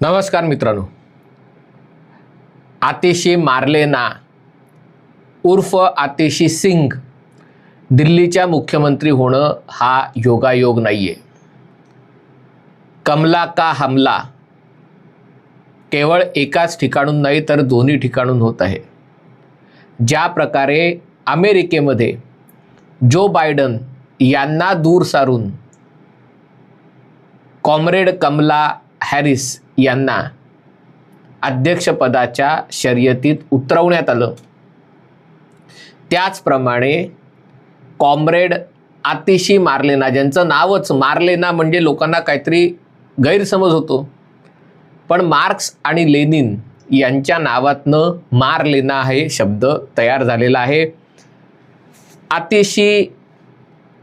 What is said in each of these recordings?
नमस्कार मित्रांनो. आतिशी मार्लेना उर्फ आतिशी सिंग दिल्लीच्या मुख्यमंत्री होणं हा योगायोग नाही आहे कमला का हमला केवळ एकाच ठिकाणून नाही तर दोन्ही ठिकाणून होत आहे. ज्या प्रकारे अमेरिकेमध्ये जो बायडन यांना दूर सारून कॉम्रेड कमला हॅरिस यांना अध्यक्षपदाच्या शर्यतीत उतरवण्यात आलं. त्याचप्रमाणे कॉम्रेड आतिशी मार्लेना ज्यांचं नावच मार्लेना म्हणजे लोकांना काहीतरी गैरसमज होतो. पण मार्क्स आणि लेनिन यांच्या नावातनं मार्लेना हे शब्द तयार झालेला आहे. आतिशी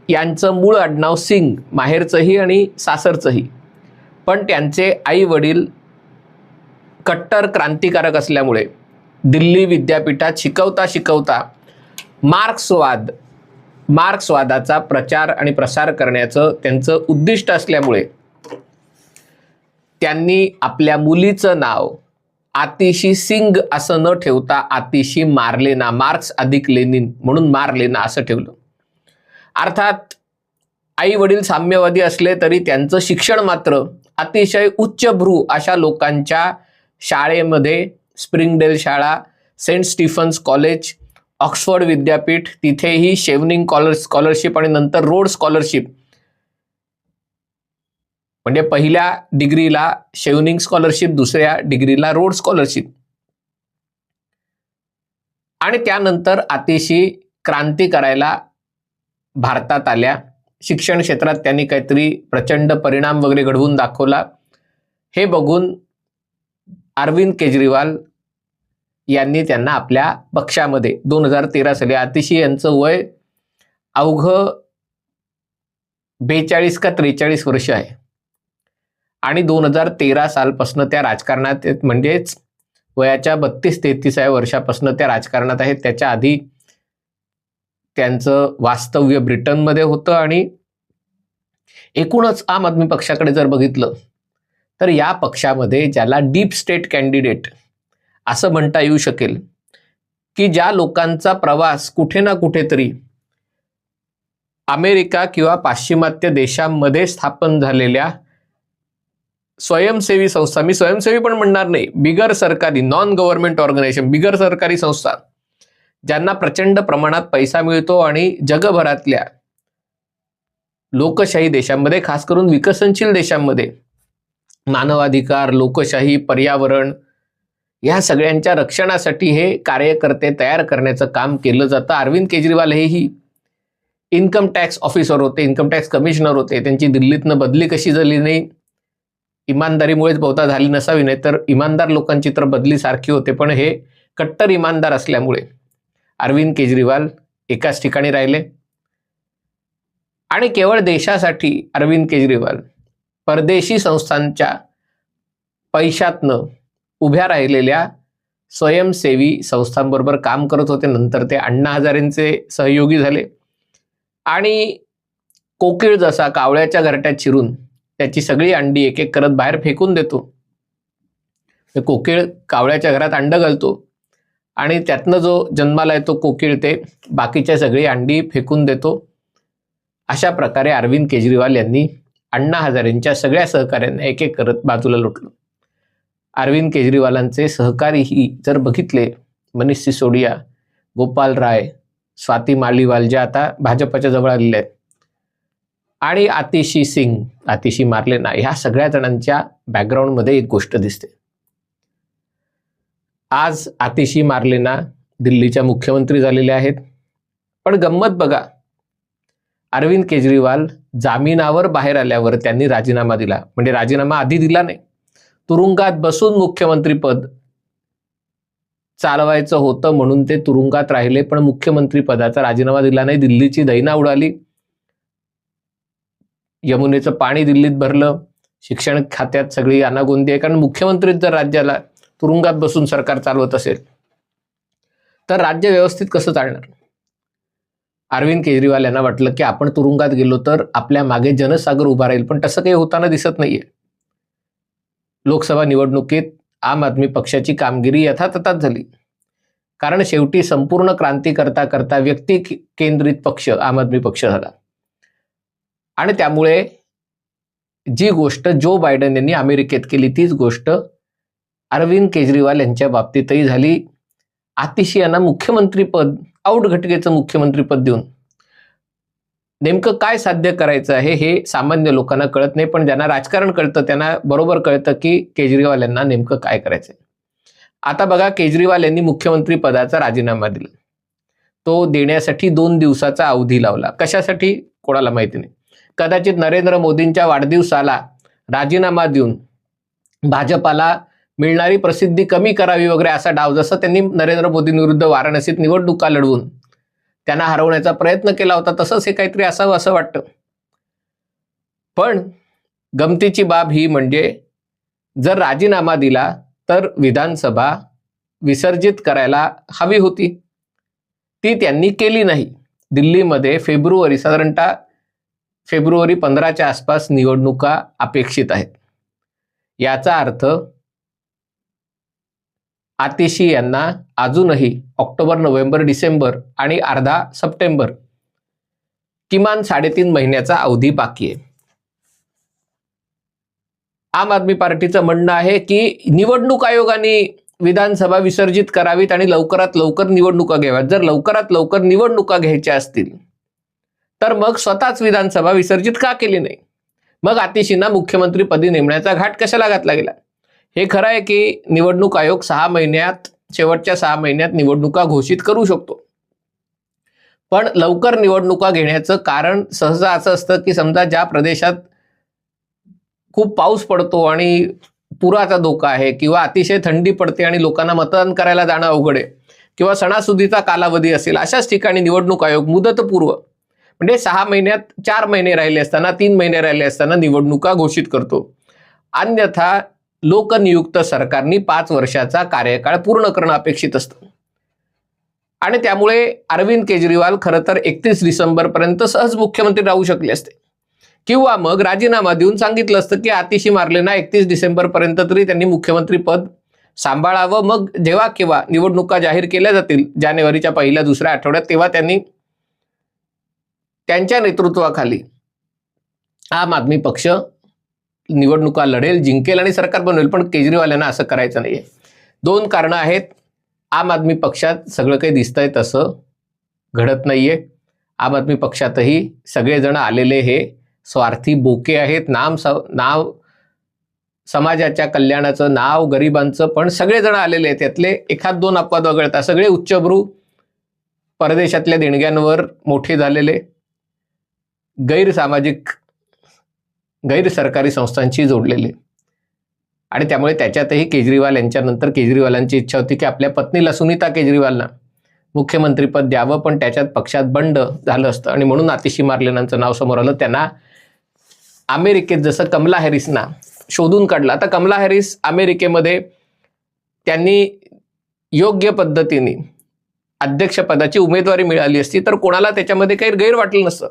यांचं मूळ आडनाव सिंग माहेरचंही आणि सासरचंही. पण त्यांचे आई वडील कट्टर क्रांतिकारक असल्यामुळे दिल्ली विद्यापीठात शिकवता शिकवता मार्क्सवाद मार्क्सवादाचा प्रचार आणि प्रसार करण्याचं त्यांचं उद्दिष्ट असल्यामुळे त्यांनी आपल्या मुलीचं नाव आतिशी सिंग असं न ठेवता आतिशी मार्लेना मार्क्स अधिक लेनिन म्हणून मार्लेना असं ठेवलं. अर्थात आई वडील साम्यवादी असले तरी त्यांचं शिक्षण मात्र अतिशय उच्चभ्रू अशा लोकांच्या शाळेमध्ये स्प्रिंगडेल शाळा सेंट स्टीफन्स कॉलेज ऑक्सफर्ड विद्यापीठ तिथेही शेवनिंग कॉलर स्कॉलरशिप आणि नंतर रोड स्कॉलरशिप म्हणजे पहिल्या डिग्रीला शेवनिंग स्कॉलरशिप दुसऱ्या डिग्रीला रोड स्कॉलरशिप. आणि त्यानंतर अतिशय क्रांती करायला भारतात आल्या. शिक्षण क्षेत्रात त्यांनी काहीतरी प्रचंड परिणाम वगैरे घडवून दाखवला. हे बघून अरविंद केजरीवाल यांनी त्यांना आपल्या पक्षामध्ये दोन हजार तेरा साली अतिशय यांचं वय अवघ बेचाळीस का त्रेचाळीस वर्ष आहे. आणि दोन हजार तेरा सालपासून त्या राजकारणात म्हणजेच वयाच्या बत्तीस तेहतीसाव्या वर्षापासून त्या राजकारणात आहेत. त्याच्या आधी त्यांचं वास्तव्य ब्रिटनमध्ये होतं आणि एकूणच आम आदमी पक्षाकडे जर बघितलं तर या पक्षामध्ये ज्याला डीप स्टेट कॅन्डिडेट असं म्हणता येऊ शकेल की ज्या लोकांचा प्रवास कुठे ना कुठेतरी अमेरिका किंवा पाश्चिमात्य देशांमध्ये स्थापन झालेल्या स्वयंसेवी संस्था. मी स्वयंसेवी पण म्हणणार नाही. बिगर सरकारी नॉन गव्हर्नमेंट ऑर्गनायझेशन बिगर सरकारी संस्था. ज्यांना प्रचंड प्रमाणात पैसा मिळतो आणि जगभरातल्या लोकशाही देशांमध्ये खास करून विकसनशील देशांमध्ये मानवाधिकार लोकशाही पर्यावरण या सगळ्यांच्या रक्षणासाठी हे कार्यकर्ते तयार करण्याचं काम केलं जातं. अरविंद केजरीवाल हेही इन्कम टॅक्स ऑफिसर होते इन्कम टॅक्स कमिशनर होते. त्यांची दिल्लीतनं बदली कशी झाली नाही? इमानदारीमुळेच बहुता झाली नसावी नाही तर इमानदार लोकांची तर बदली सारखी होते. पण हे कट्टर इमानदार असल्यामुळे अरविंद केजरीवाल एकाच ठिकाणी राहिले. आणि केवळ देशासाठी अरविंद केजरीवाल परदेशी संस्थांच्या पैशातनं उभ्या राहिलेल्या स्वयंसेवी संस्थांबरोबर काम करत होते. नंतर ते अण्णा हजारेंचे सहयोगी झाले. आणि कोकिळ जसा कावळ्याच्या घरट्यात शिरून त्याची सगळी अंडी एक एक करत बाहेर फेकून देतो. कोकिळ कावळ्याच्या घरात अंड घालतो आणि त्यातनं जो जन्माला येतो कोकिळ ते बाकीच्या सगळी अंडी फेकून देतो. अशा प्रकारे अरविंद केजरीवाल यांनी अण्णा हजारेंच्या सगळ्या सहकाऱ्यांना एक एक करत बाजूला लुटलं. अरविंद केजरीवालांचे सहकारीही जर बघितले मनीष सिसोडिया गोपाल राय स्वाती मालीवाल ज्या आता भाजपच्या जवळ आलेल्या आहेत आणि आतिशी सिंग आतिशी मार्लेना ह्या सगळ्या जणांच्या बॅकग्राऊंडमध्ये एक गोष्ट दिसते. आज आतिशी मार्लेना दिल्लीच्या मुख्यमंत्री झालेल्या आहेत. पण गंमत बघा अरविंद केजरीवाल जामिनावर बाहेर आल्यावर त्यांनी राजीनामा दिला. म्हणजे राजीनामा आधी दिला नाही. तुरुंगात बसून मुख्यमंत्रीपद चालवायचं होतं म्हणून ते तुरुंगात राहिले पण मुख्यमंत्री पदाचा राजीनामा दिला नाही. दिल्लीची दैना उडाली. यमुनेचं पाणी दिल्लीत भरलं शिक्षण खात्यात सगळी अनागोंदी आहे. कारण मुख्यमंत्री जर राज्याला तुरुंगात बसून सरकार चालवत असेल तर राज्य व्यवस्थित कसं चालणार? अरविंद केजरीवाल यांना वाटलं की आपण तुरुंगात गेलो तर आपल्या मागे जनसागर उभा राहील पण तसं काही होताना दिसत नाहीये. लोकसभा निवडणुकीत आम आदमी पक्षाची कामगिरी यथातथाच झाली. कारण शेवटी संपूर्ण क्रांती करता करता व्यक्ती केंद्रित पक्ष आम आदमी पक्ष झाला. आणि त्यामुळे जी गोष्ट जो बायडन यांनी अमेरिकेत केली तीच गोष्ट अरविंद केजरीवाल यांच्या बाबतीतही झाली. आतिशी यांना मुख्यमंत्रीपद आऊट घटकेचं मुख्यमंत्रीपद देऊन. नेमकं काय साध्य करायचं आहे हे सामान्य लोकांना कळत नाही पण ज्यांना राजकारण कळतं त्यांना बरोबर कळतं की केजरीवाल यांना नेमकं काय करायचंय. आता बघा केजरीवाल यांनी मुख्यमंत्री पदाचा राजीनामा दिला. तो देण्यासाठी दोन दिवसाचा अवधी लावला. कशासाठी? कोणाला माहिती नाही. कदाचित नरेंद्र मोदींच्या वाढदिवसाला राजीनामा देऊन भाजपाला मिळणारी प्रसिद्धी कमी करावी वगैरे असा डाव जसं त्यांनी नरेंद्र मोदींविरुद्ध वाराणसीत निवडणुका लढवून त्यांना हरवण्याचा प्रयत्न केला होता तसंच हे काहीतरी असावं असं वाटतं. पण गमतीची बाब ही म्हणजे जर राजीनामा दिला तर विधानसभा विसर्जित करायला हवी होती. ती त्यांनी केली नाही. दिल्लीमध्ये फेब्रुवारी साधारणतः फेब्रुवारी पंधराच्या आसपास निवडणुका अपेक्षित आहेत. याचा अर्थ आतिशी यांना अजूनही ऑक्टोबर नोव्हेंबर डिसेंबर आणि अर्धा सप्टेंबर किमान साडेतीन महिन्याचा अवधी बाकी आहे. आम आदमी पार्टीचं म्हणणं आहे की निवडणूक आयोगाने विधानसभा विसर्जित करावीत आणि लवकरात लवकर निवडणुका घ्याव्यात. जर लवकरात लवकर निवडणुका घ्यायच्या असतील तर मग स्वतःच विधानसभा विसर्जित का केली नाही? मग आतिशींना मुख्यमंत्रीपदी नेमण्याचा घाट कशाला घातला गेला? हे खरं आहे की निवडणूक आयोग सहा महिन्यात शेवटच्या सहा महिन्यात निवडणुका घोषित करू शकतो. पण लवकर निवडणुका घेण्याचं कारण सहसा असं असतं की समजा ज्या प्रदेशात खूप पाऊस पडतो आणि पुराचा धोका आहे किंवा अतिशय थंडी पडते आणि लोकांना मतदान करायला जाणं अवघड आहे किंवा सणासुदीचा कालावधी असेल अशाच ठिकाणी निवडणूक आयोग मुदतपूर्व म्हणजे सहा महिन्यात चार महिने राहिले असताना तीन महिने राहिले असताना निवडणुका घोषित करतो. अन्यथा लोकनियुक्त सरकारनी पाच वर्षाचा कार्यकाळ पूर्ण करणं अपेक्षित असतं. आणि त्यामुळे अरविंद केजरीवाल खरं तर एकतीस डिसेंबरपर्यंत सहज मुख्यमंत्री राहू शकले असते. किंवा मग राजीनामा देऊन सांगितलं असतं की आतिशी मारले ना एकतीस डिसेंबरपर्यंत तरी त्यांनी मुख्यमंत्री पद सांभाळावं. मग जेव्हा केव्हा निवडणुका जाहीर केल्या जातील जानेवारीच्या पहिल्या दुसऱ्या आठवड्यात तेव्हा त्यांनी त्यांच्या नेतृत्वाखाली आम आदमी पक्ष निवडणुका लढेल जिंकेल आणि सरकार बनवेल. पण केजरीवाल यांना असं करायचं नाहीये. दोन कारणं आहेत. आम आदमी पक्षात सगळं काही दिसतंय तसं घडत नाहीये. आम आदमी पक्षातही सगळेजण आलेले हे स्वार्थी बोके आहेत. नाम स नाव समाजाच्या कल्याणाचं नाव गरिबांचं पण सगळेजण आलेले आहेत. त्यातले एखाद दोन अपवाद वगळता सगळे उच्चभ्रू परदेशातल्या देणग्यांवर मोठे झालेले. गैरसामाजिक गैरसरकारी संस्थांशी जोडलेले. आणि त्यामुळे त्याच्यातही केजरीवाल यांच्यानंतर केजरीवालांची इच्छा होती की आपल्या पत्नीला सुनीता केजरीवालना मुख्यमंत्रीपद द्यावं पण त्याच्यात पक्षात बंड झालं असतं आणि म्हणून आतिशी मार्लेनांचं नाव समोर आलं. त्यांना अमेरिकेत जसं कमला हॅरिसना शोधून काढलं. आता कमला हॅरिस अमेरिकेमध्ये त्यांनी योग्य पद्धतीने अध्यक्षपदाची उमेदवारी मिळाली असती तर कोणाला त्याच्यामध्ये काही गैर वाटलं नसतं.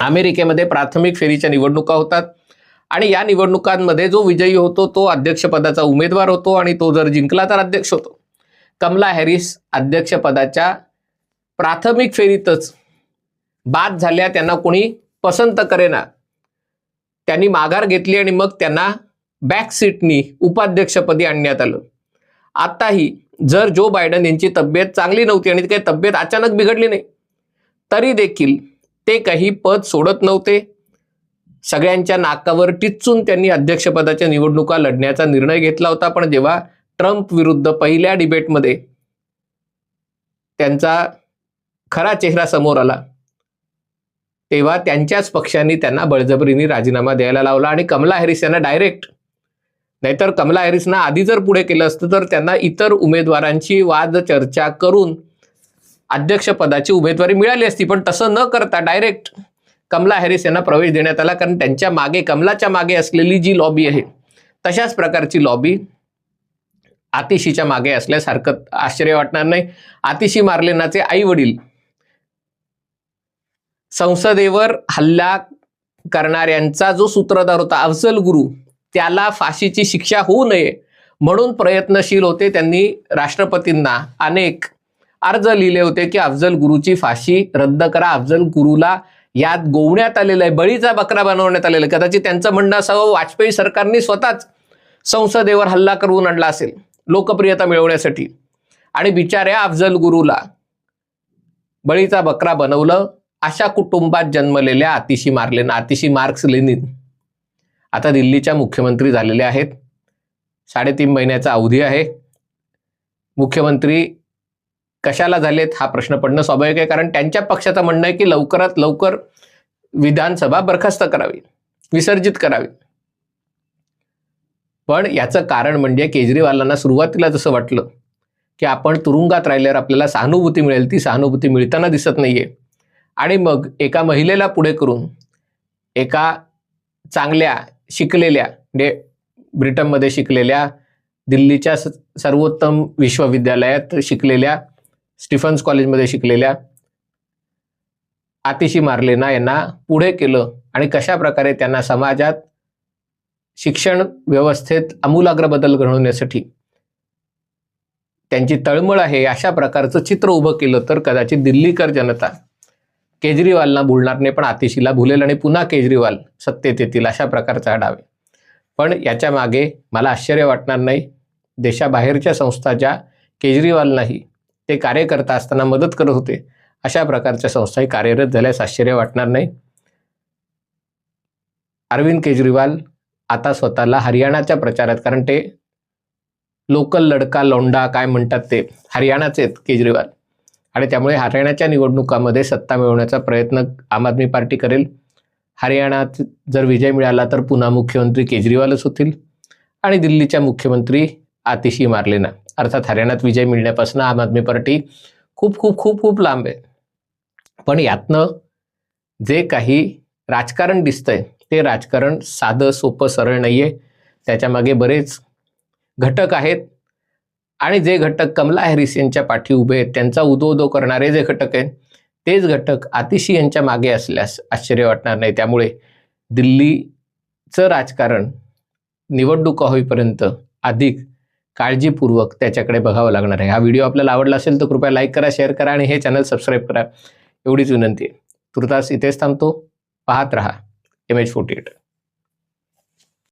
अमेरिकेमध्ये प्राथमिक फेरीच्या निवडणुका होतात. आणि या निवडणुकांमध्ये जो विजयी होतो तो अध्यक्षपदाचा उमेदवार होतो आणि तो जर जिंकला तर अध्यक्ष होतो. कमला हॅरिस अध्यक्षपदाच्या प्राथमिक फेरीतच बाद झाल्या त्यांना कोणी पसंत करेना. त्यांनी माघार घेतली आणि मग त्यांना बॅक सीटनी उपाध्यक्षपदी आणण्यात आलं. आताही जर जो बायडन यांची तब्येत चांगली नव्हती आणि काही तब्येत अचानक बिघडली नाही तरी देखील ते काही पद सोडत नव्हते. सगळ्यांच्या नाकावर टिच्चून त्यांनी अध्यक्षपदाच्या निवडणुका लढण्याचा निर्णय घेतला होता. पण जेव्हा ट्रम्प विरुद्ध पहिल्या डिबेटमध्ये त्यांचा खरा चेहरा समोर आला तेव्हा त्यांच्याच पक्षांनी त्यांना बळजबरीने राजीनामा द्यायला लावला आणि कमला हॅरिस यांना डायरेक्ट नाहीतर कमला हॅरिसना आधी जर पुढे केलं असतं तर त्यांना इतर उमेदवारांची वाद चर्चा करून अध्यक्षपदाची उमेदवारी मिळाली असती पण तसं न करता डायरेक्ट कमला हॅरिस यांना प्रवेश देण्यात आला. कारण त्यांच्या मागे कमलाच्या मागे असलेली जी लॉबी आहे तशाच प्रकारची लॉबी आतिशीच्या मागे असल्यासारखं आश्चर्य वाटणार नाही. आतिशी मार्लेनाचे आई वडील संसदेवर हल्ला करणाऱ्यांचा जो सूत्रधार होता अफजल गुरु त्याला फाशीची शिक्षा होऊ नये म्हणून प्रयत्नशील होते. त्यांनी राष्ट्रपतींना अनेक अर्ज लिहिले होते की अफजल गुरुची फाशी रद्द करा अफजल गुरुला यात गोवण्यात आलेलं आहे बळीचा बकरा बनवण्यात आलेला आहे. कदाचित त्यांचं म्हणणं असावं वाजपेयी सरकारने स्वतःच संसदेवर हल्ला करून आणला असेल लोकप्रियता मिळवण्यासाठी. आणि बिचाऱ्या अफजल गुरुला बळीचा बकरा बनवलं अशा कुटुंबात जन्मलेल्या आतिशी मार्लेना आतिशी मार्क्स लेनिन. आता दिल्लीच्या मुख्यमंत्री झालेल्या आहेत. साडेतीन महिन्याचा अवधी आहे. मुख्यमंत्री कशाला झालेत हा प्रश्न पडणं स्वाभाविक आहे. कारण त्यांच्या पक्षाचं म्हणणं आहे की लवकरात लवकर विधानसभा बरखास्त करावी विसर्जित करावी. पण याचं कारण म्हणजे केजरीवालांना सुरुवातीला जसं वाटलं की आपण तुरुंगात राहिल्यावर आपल्याला सहानुभूती मिळेल ती सहानुभूती मिळताना दिसत नाहीये. आणि मग एका महिलेला पुढे करून एका चांगल्या शिकलेल्या म्हणजे ब्रिटनमध्ये शिकलेल्या दिल्लीच्या सर्वोत्तम विश्वविद्यालयात शिकलेल्या स्टीफन्स कॉलेजमध्ये शिकलेल्या आतिशी मार्लेना यांना पुढे केलं आणि कशा प्रकारे त्यांना समाजात शिक्षण व्यवस्थेत आमूलाग्र बदल घडवण्यासाठी त्यांची तळमळ आहे अशा प्रकारचं चित्र उभं केलं तर कदाचित दिल्लीकर जनता केजरीवालना भुलणार नाही पण आतिशीला भुलेल आणि पुन्हा केजरीवाल सत्तेत येतील अशा प्रकारचा आढावे. डाव आहे पण याच्या मागे मला आश्चर्य वाटणार नाही देशाबाहेरच्या संस्था ज्या केजरीवालनाही ते कार्य करता असताना मदत करत होते. अशा प्रकारच्या संस्थाही कार्यरत झाल्यास आश्चर्य वाटणार नाही. अरविंद केजरीवाल आता स्वतःला हरियाणाच्या प्रचारात कारण ते लोकल लडका लोंडा काय म्हणतात ते हरियाणाचे आहेत केजरीवाल. आणि त्यामुळे हरियाणाच्या निवडणुकामध्ये सत्ता मिळवण्याचा प्रयत्न आम आदमी पार्टी करेल. हरियाणात जर विजय मिळाला तर पुन्हा मुख्यमंत्री केजरीवालच होतील. आणि दिल्लीच्या मुख्यमंत्री आतिशी मारलेना. अर्थात हरियाणात विजय मिळण्यापासून आम आदमी पार्टी खूप खूप खूप खूप लांब आहे. पण यातनं जे काही राजकारण दिसतंय ते राजकारण साधं सोपं सरळ नाही आहे त्याच्यामागे बरेच घटक आहेत. आणि जे घटक कमला हॅरिस यांच्या पाठी उभे आहेत त्यांचा उदो उदो करणारे जे घटक आहेत तेच घटक आतिशी यांच्या मागे असल्यास आश्चर्य वाटणार नाही. त्यामुळे दिल्लीचं राजकारण निवडणुका होईपर्यंत अधिक काळजीपूर्वक त्याच्याकडे बघावं लागणार आहे. हा व्हिडिओ आपल्याला आवडला असेल तर कृपया लाईक करा शेअर करा आणि हे चॅनल सबस्क्राईब करा. एवढीच विनंती आहे. तुर्तास इथेच थांबतो. पाहत रहा. M H forty eight